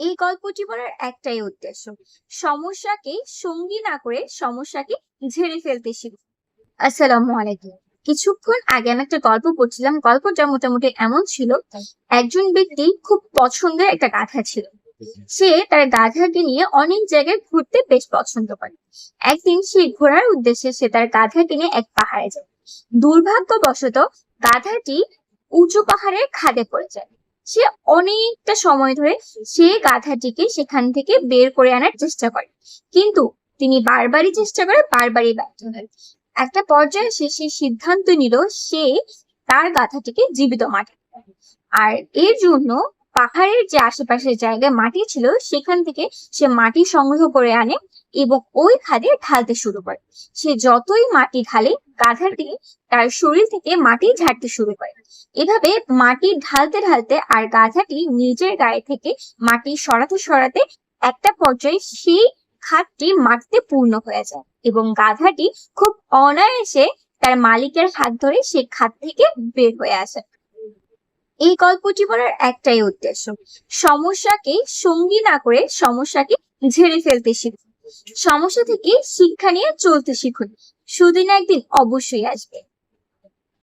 এই গল্পটি বলার একটাই উদ্দেশ্য। সমস্যাকে সঙ্গী না করে সমস্যাকে ঝেড়ে ফেলতে শিখুন। আসসালামু আলাইকুম। কিছুক্ষণ আগে আমি একটা গল্প পড়ছিলাম। গল্পটা মোটামুটি এমন ছিল, একজন ব্যক্তি খুব পছন্দের একটা গাধা ছিল। সে তার গাধাকে নিয়ে অনেক জায়গায় ঘুরতে বেশ পছন্দ করে। একদিন সে ঘোরার উদ্দেশ্যে সে তার গাধাকে নিয়ে এক পাহাড়ে যায়। দুর্ভাগ্যবশত গাধাটি উঁচু পাহাড়ের খাদে পড়ে যায়। সে অনেকটা সময় ধরে সে গাধাটিকে সেখান থেকে বের করে আনার চেষ্টা করে। কিন্তু তিনি বারবারই চেষ্টা করে, বারবারই ব্যর্থ হয় একটা পর্যায়ে সে সে সিদ্ধান্ত নিল, সে তার গাধাটিকে জীবিত মাটি আর এর জন্য পাহাড়ের যে আশেপাশের জায়গায় মাটি ছিল, সেখান থেকে সে মাটি সংগ্রহ করে আনে। এবং ওই খাদে ঢালতে শুরু করে। সে যতই মাটি ঢালে গাধাটি তার শরীর থেকে মাটি ঝাড়তে শুরু করে। এভাবে মাটি ঢালতে ঢালতে আর গাধাটি নিজের গায়ে থেকে মাটি সরাতে সরাতে একটা পর্যায়ে সেই খাদটি মাটিতে পূর্ণ হয়ে যায় এবং গাধাটি খুব অনায়াসে তার মালিকের হাত ধরে সে খাদ থেকে বের হয়ে আসে। এই গল্পটি বলার একটাই উদ্দেশ্য, সমস্যাকে সঙ্গী না করে সমস্যাকে ঝেড়ে ফেলতে শিখুন। সমস্যা থেকে শিক্ষা নিয়ে চলতে শিখুন। সুদিন একদিন অবশ্যই আসবে।